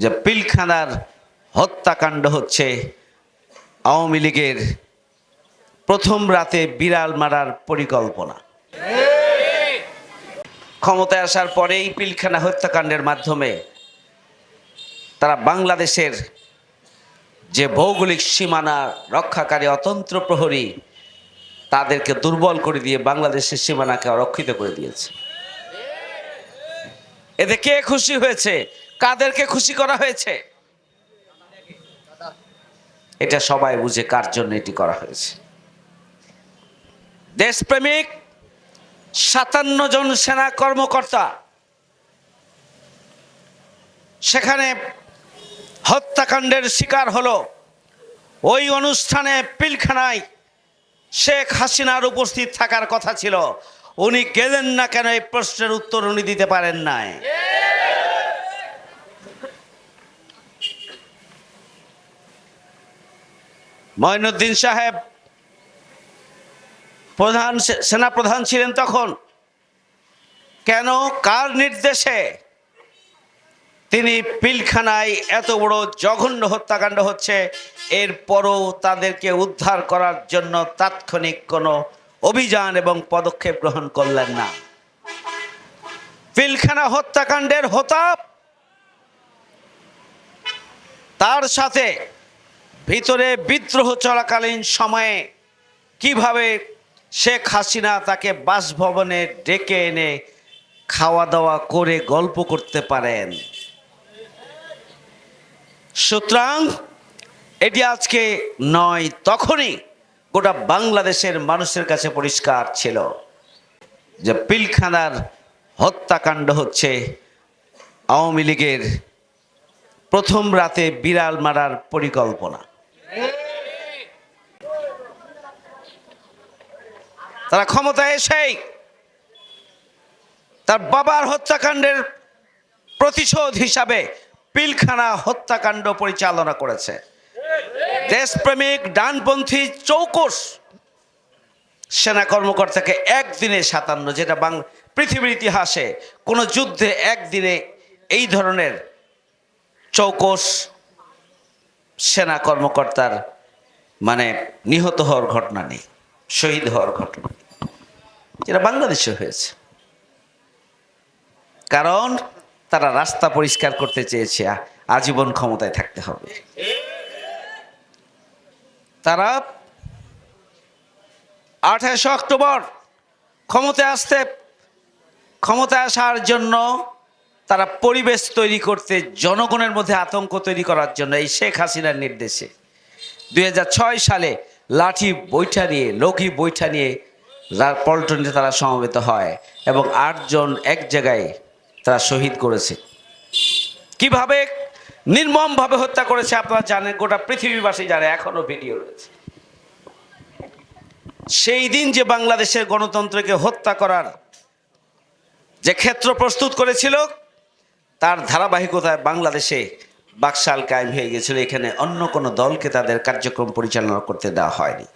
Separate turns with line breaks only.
যে পিলখানার হত্যাকাণ্ড হচ্ছে, আওয়ামী লীগের প্রথম রাতে বিড়াল মারার পরিকল্পনা। ক্ষমতায় আসার পরেই পিলখানা হত্যাকাণ্ডের মাধ্যমে তারা বাংলাদেশের যে ভৌগোলিক সীমানা রক্ষাকারী অতন্ত্র প্রহরী, তাদেরকে দুর্বল করে দিয়ে বাংলাদেশের সীমানাকে অরক্ষিত করে দিয়েছে। এতে কে খুশি হয়েছে? কাদেরকে খুশি করা হয়েছে? এটা সবাই বুঝে কার জন্য এটি করা হয়েছে। দেশপ্রেমিক সাতান্ন জন সেনা কর্মকর্তা সেখানে হত্যাকাণ্ডের শিকার হলো। ওই অনুষ্ঠানে পিলখানায় শেখ হাসিনার উপস্থিত থাকার কথা ছিল। উনি গেলেন না কেন, এই প্রশ্নের উত্তর উনি দিতে পারেন নাই। মঈনুদ্দিন সাহেব প্রধান সেনাপ্রধান ছিলেন তখন। কেন? কার নির্দেশে? তিনি পিলখানায় এত বড় জঘন্য হত্যাকাণ্ড হচ্ছে, এরপরও তাদেরকে উদ্ধার করার জন্য তাৎক্ষণিক কোনো অভিযান এবং পদক্ষেপ গ্রহণ করলেন না। পিলখানা হত্যাকাণ্ডের হতাপ, তার সাথে ভিতরে বিদ্রোহ চলাকালীন সময়ে কীভাবে শেখ হাসিনা তাকে বাসভবনে ডেকে এনে খাওয়া দাওয়া করে গল্প করতে পারেন? সুতরাং এটি আজকে নয়, তখনই গোটা বাংলাদেশের মানুষের কাছে পরিষ্কার ছিল যে পিলখানার হত্যাকাণ্ড হচ্ছে আওয়ামী লীগের প্রথম রাতে বিড়াল মারার পরিকল্পনা। তারা ক্ষমতায় এসেই তার বাবার হত্যাকাণ্ডের প্রতিশোধ হিসাবে পিলখানা হত্যাকাণ্ড পরিচালনা করেছে। দেশপ্রেমিক ডানপন্থী চৌকস সেনা কর্মকর্তাকে একদিনে সাতান্ন, যেটা বাং, পৃথিবীর ইতিহাসে কোনো যুদ্ধে একদিনে এই ধরনের চৌকস সেনা কর্মকর্তার মানে নিহত হওয়ার ঘটনা নেই। শহীদ হওয়ার ঘটনা। যেটা বাংলাদেশে হয়েছে কারণ তারা রাস্তা পরিষ্কার করতে চেয়েছে, আজীবন ক্ষমতায় থাকতে হবে তারা আঠাশে অক্টোবর ক্ষমতায় আসতে, ক্ষমতায় আসার জন্য তারা পরিবেশ তৈরি করতে, জনগণের মধ্যে আতঙ্ক তৈরি করার জন্য এই শেখ হাসিনার নির্দেশে দুই হাজার ছয় সালে লাঠি বৈঠা নিয়ে লঘি বৈঠা নিয়ে পল্টনে তারা সমবেত হয় এবং আটজন এক জায়গায় তারা শহীদ করেছে। কীভাবে নির্মমভাবে হত্যা করেছে আপনারা জানেন, গোটা পৃথিবীবাসী জানে, এখনও ভিডিও রয়েছে। সেই দিন যে বাংলাদেশের গণতন্ত্রকে হত্যা করার যে ক্ষেত্র প্রস্তুত করেছিল, তার ধারাবাহিকতায় বাংলাদেশে বাকশাল কায়েম হয়ে গেছিল। এখানে অন্য কোনো দলকে তাদের কার্যক্রম পরিচালনা করতে দেওয়া হয়নি।